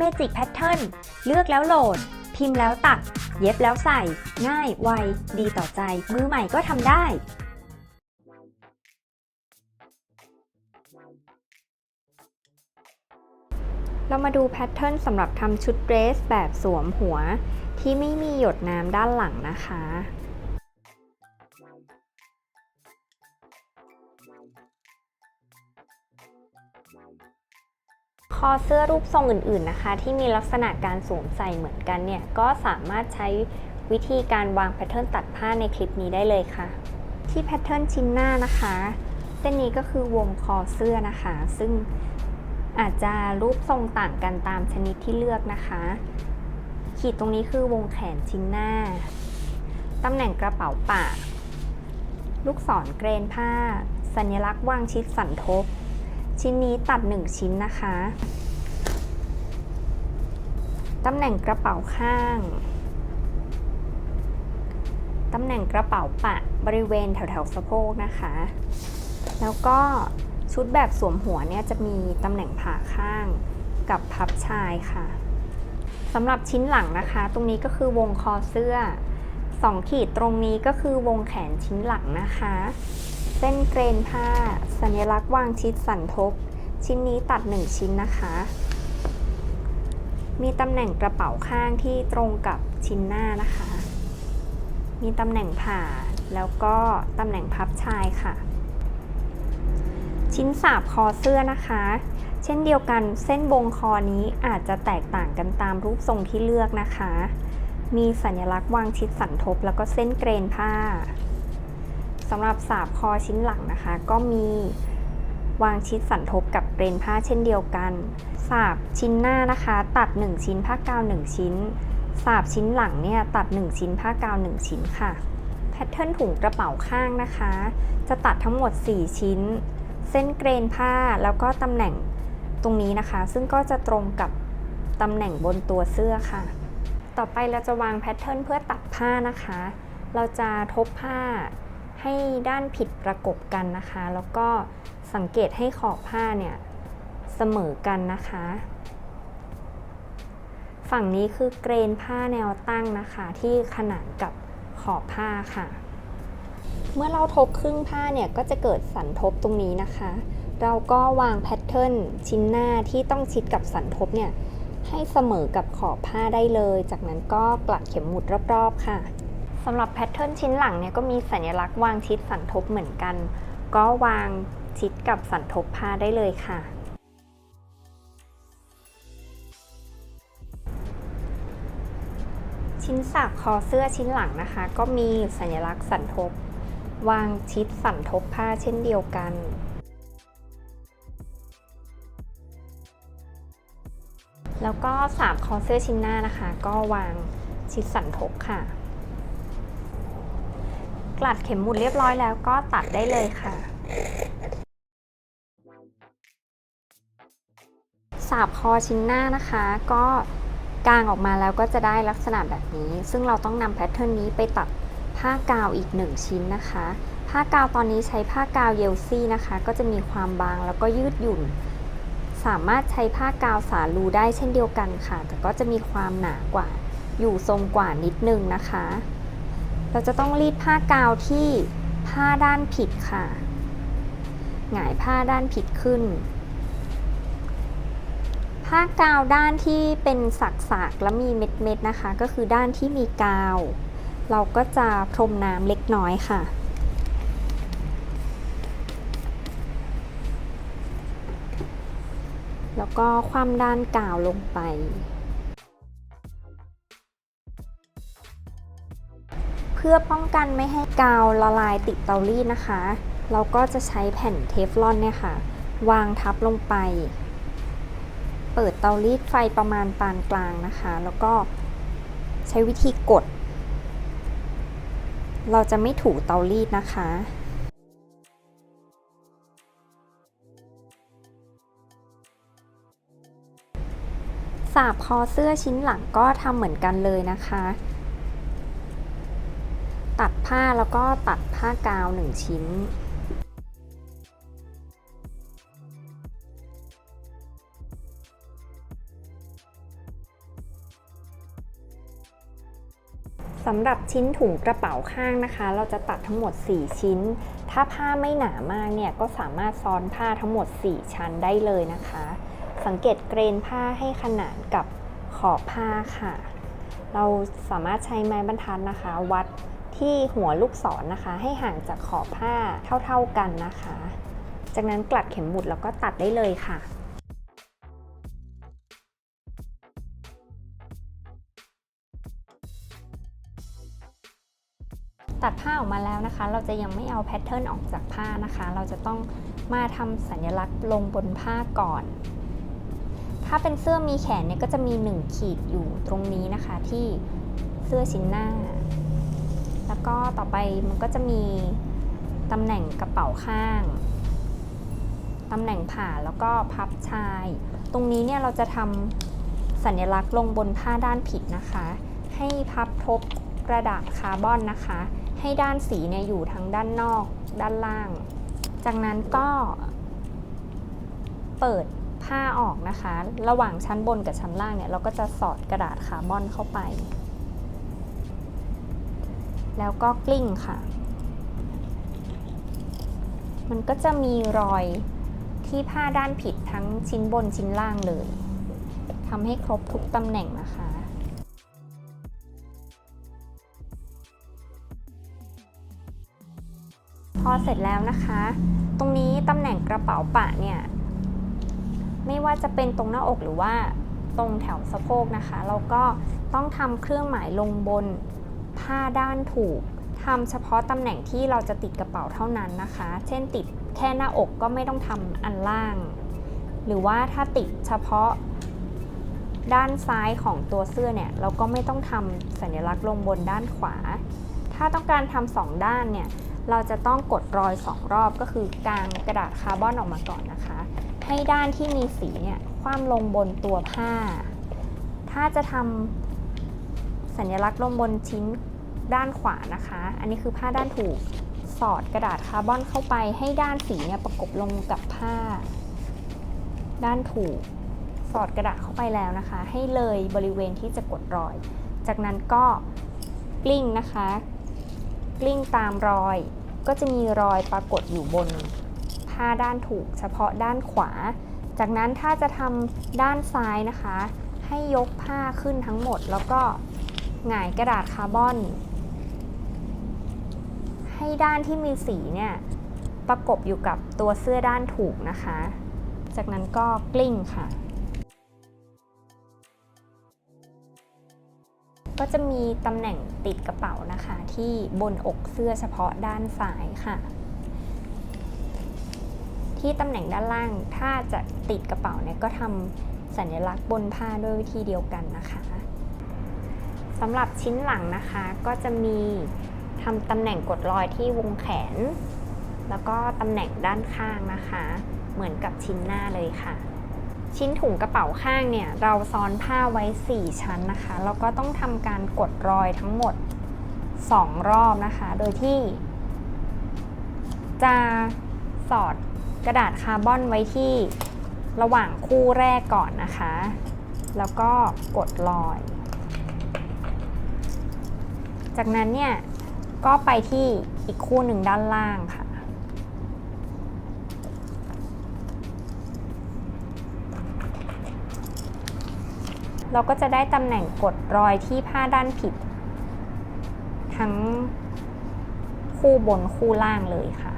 Magic Pattern เลือกแล้วโหลด พิมพ์แล้วตัด เย็บแล้วใส่ ง่าย ไว ดีต่อใจ มือใหม่ก็ทำได้เรามาดูแพทเทิร์นสำหรับทำชุดเดรสแบบสวมหัว ที่ไม่มีหยดน้ำด้านหลังนะคะ คอเสื้อรูปทรงอื่นๆนะคะ ที่มีลักษณะการสวมใส่เหมือนกันเนี่ย ก็สามารถใช้วิธีการวางแพทเทิร์นตัดผ้าในคลิปนี้ได้เลยค่ะ ที่แพทเทิร์นชิ้นหน้านะคะเส้นนี้ก็คือวงคอเสื้อนะคะ ซึ่งอาจจะรูปทรงต่างกันตามชนิดที่เลือกนะคะ ขีดตรงนี้คือวงแขนชิ้นหน้า ตำแหน่งกระเป๋าปาก ลูกศรเกรนผ้า สัญลักษณ์วางชิดสันทบ ชิ้นนี้ตัด 1 ชิ้นนะคะ ตำแหน่งกระเป๋าข้าง ตำแหน่งกระเป๋าปะบริเวณแถวๆสะโพกนะคะ แล้วก็ชุดแบบสวมหัวเนี่ยจะมีตำแหน่งผ่าข้างกับพับชายค่ะสำหรับชิ้นหลังนะคะ ตรงนี้ก็คือวงคอเสื้อ 2 ขีดตรงนี้ก็คือวงแขนชิ้นหลังนะคะ เส้นเกรนผ้า สัญลักษณ์วางชิดสันทบ ชิ้นนี้ตัด 1 ชิ้นนะคะ มีตำแหน่งกระเป๋าข้างที่ตรงกับชิ้นหน้านะคะ มีตำแหน่งผ่า แล้วก็ตำแหน่งพับชายค่ะ ชิ้นสาบคอเสื้อนะคะ เช่นเดียวกันเส้นบงคอนี้อาจจะแตกต่างกันตามรูปทรงที่เลือกนะคะ มีสัญลักษณ์วางชิดสันทบแล้วก็เส้นเกรนผ้า สำหรับสาบคอชิ้นหลังนะคะ ก็มีวางชิดสันทบกับเรนผ้าเช่นเดียวกัน สาบชิ้นหน้านะคะ ตัด 1 ชิ้นผ้ากาว 1 ชิ้น สาบชิ้นหลังเนี่ยตัด 1 ชิ้นผ้ากาว 1 ชิ้นค่ะ แพทเทิร์นถุงกระเป๋าข้างนะคะ จะตัดทั้งหมด 4 ชิ้น เส้นเกรนผ้าแล้วก็ตำแหน่งตรงนี้นะคะ ซึ่งก็จะตรงกับตำแหน่งบนตัวเสื้อค่ะ ต่อไปเราจะวางแพทเทิร์นเพื่อตัดผ้านะคะ เราจะทบผ้า ให้ด้านผิดประกบกันนะคะ แล้วก็สังเกตให้ขอบผ้าเนี่ยเสมอกันนะคะ ฝั่งนี้คือเกรนผ้าแนวตั้งนะคะ ที่ขนานกับขอบผ้าค่ะ เมื่อเราทบครึ่งผ้าเนี่ยก็จะเกิดสันทบตรงนี้นะคะ เราก็วางแพทเทิร์นชิ้นหน้าที่ต้องชิดกับสันทบเนี่ยให้เสมอกับขอบผ้าได้เลย จากนั้นก็กลัดเข็มหมุดรอบๆค่ะ สำหรับแพทเทิร์นชิ้นหลังเนี่ยก็มีสัญลักษณ์วางชิดสันทบเหมือนกัน ก็วางชิดกับสันทบผ้าได้เลยค่ะ ชิ้นสากคอเสื้อชิ้นหลังนะคะ ก็มีสัญลักษณ์สันทบ วางชิดสันทบผ้าเช่นเดียวกันแล้วก็สามคอเสื้อชิ้นหน้านะคะ ก็วางชิดสันทบค่ะ กลัดเข็มหมุดเรียบร้อยแล้วก็ตัดได้เลยค่ะ สาบคอชิ้นหน้านะคะ ก็กางออกมาแล้วก็จะได้ลักษณะแบบนี้ ซึ่งเราต้องนำแพทเทิร์นนี้ไปตัดผ้ากาวอีก1ชิ้นนะคะ ผ้ากาวตอนนี้ใช้ผ้ากาวเยลซี่นะคะ ก็จะมีความบางแล้วก็ยืดหยุ่น สามารถใช้ผ้ากาวสาลูได้เช่นเดียวกันค่ะ แต่ก็จะมีความหนากว่า อยู่ทรงกว่านิดนึงนะคะ เราจะต้องรีดผ้ากาวที่ผ้าด้านผิดค่ะ หงายผ้าด้านผิดขึ้น ผ้ากาวด้านที่เป็นสักๆและมีเม็ดๆนะคะ ก็คือด้านที่มีกาว เราก็จะพรมน้ำเล็กน้อยค่ะแล้วก็คว่ำด้านกาวลงไป พื่อป้องกันไม่ให้กาวละลายติดเตารีดนะคะ เราก็จะใช้แผ่นเทฟลอนเนี่ยค่ะ วางทับลงไป เปิดเตารีดไฟประมาณปานกลางนะคะ แล้วก็ใช้วิธีกด เราจะไม่ถูเตารีดนะคะสาบคอเสื้อชิ้นหลังก็ทำเหมือนกันเลยนะคะ ตัดผ้าแล้วก็ตัดผ้ากาวหนึ่งชิ้น สำหรับชิ้นถุงกระเป๋าข้างนะคะ เราจะตัดทั้งหมด 4 ชิ้น ถ้าผ้าไม่หนามากเนี่ยก็สามารถซ้อนผ้าทั้งหมด 4 ชั้นได้เลยนะคะ สังเกตเกรนผ้าให้ขนานกับขอบผ้าค่ะ เราสามารถใช้ไม้บรรทัดนะคะ วัด ที่หัวลูกศรนนะคะ ให้ห่างจากขอบผ้าเท่าๆกันนะคะ จากนั้นกลัดเข็มหมุดแล้วก็ตัดได้เลยค่ะตัดผ้าออกมาแล้วนะคะ เราจะยังไม่เอาแพทเทิร์นออกจากผ้านะคะ เราจะต้องมาทำสัญลักษณ์ลงบนผ้าก่อน ถ้าเป็นเสื้อมีแขนเนี่ยก็จะมี 1 ขีดอยู่ตรงนี้นะคะที่เสื้อชิ้นหน้า แล้วก็ต่อไปมันก็จะมีตำแหน่งกระเป๋าข้าง ตำแหน่งผ่าแล้วก็พับชาย ตรงนี้เนี่ยเราจะทำสัญลักษณ์ลงบนผ้าด้านผิดนะคะ ให้พับทบกระดาษคาร์บอนนะคะ ให้ด้านสีเนี่ยอยู่ทั้งด้านนอกด้านล่าง จากนั้นก็เปิดผ้าออกนะคะ ระหว่างชั้นบนกับชั้นล่างเนี่ยเราก็จะสอดกระดาษคาร์บอนเข้าไป แล้วก็กลิ้งค่ะ มันก็จะมีรอยที่ผ้าด้านผิดทั้งชิ้นบนชิ้นล่างเลยทำให้ครบทุกตำแหน่งนะคะพอเสร็จแล้วนะคะ ตรงนี้ตำแหน่งกระเป๋าปะเนี่ย ไม่ว่าจะเป็นตรงหน้าอกหรือว่าตรงแถวสะโพกนะคะ เราก็ต้องทำเครื่องหมายลงบน ผ้าด้านถูกทำเฉพาะตำแหน่งที่เราจะติดกระเป๋าเท่านั้นนะคะ เช่นติดแค่หน้าอกก็ไม่ต้องทำอันล่าง หรือว่าถ้าติดเฉพาะด้านซ้ายของตัวเสื้อเนี่ย เราก็ไม่ต้องทำสัญลักษณ์ลงบนด้านขวา ถ้าต้องการทำสองด้านเนี่ย เราจะต้องกดรอยสองรอบก็คือกางกระดาษคาร์บอนออกมาก่อนนะคะ ให้ด้านที่มีสีเนี่ยคว่ำลงบนตัวผ้า ถ้าจะทำสัญลักษณ์ลงบนชิ้น ด้านขวานะคะ อันนี้คือผ้าด้านถูกสอดกระดาษคาร์บอนเข้าไปให้ด้านสีเนี่ยประกบลงกับผ้า ด้านถูก สอดกระดาษเข้าไปแล้วนะคะ ให้เลยบริเวณที่จะกดรอย จากนั้นก็กลิ้งนะคะ กลิ้งตามรอย ก็จะมีรอยปรากฏอยู่บน ผ้าด้านถูก เฉพาะด้านขวา จากนั้นถ้าจะทำด้านซ้ายนะคะ ให้ยกผ้าขึ้นทั้งหมด แล้วก็หงายกระดาษคาร์บอน ให้ด้านที่มีสีเนี่ยประกบอยู่กับตัวเสื้อด้านถูกนะคะ จากนั้นก็กลิ้งค่ะ ก็จะมีตำแหน่งติดกระเป๋านะคะ ที่บนอกเสื้อเฉพาะด้านซ้ายค่ะ ที่ตำแหน่งด้านล่างถ้าจะติดกระเป๋าเนี่ยก็ทำสัญลักษณ์บนผ้าด้วยวิธีเดียวกันนะคะสำหรับชิ้นหลังนะคะก็จะมี ทำตำแหน่งกดรอยที่วงแขน แล้วก็ตำแหน่งด้านข้างนะคะ เหมือนกับชิ้นหน้าเลยค่ะ ชิ้นถุงกระเป๋าข้างเนี่ย เราซ้อนผ้าไว้ 4 ชั้นนะคะ แล้วก็ต้องทำการกดรอยทั้งหมด 2 รอบนะคะ โดยที่ จะสอดกระดาษคาร์บอนไว้ที่ระหว่างคู่แรกก่อนนะคะ แล้วก็กดรอย จากนั้นเนี่ย ก็ไปที่อีกคู่หนึ่งด้านล่างค่ะ เราก็จะได้ตำแหน่งกดรอยที่ผ้าด้านผิด ทั้งคู่บนคู่ล่างเลยค่ะ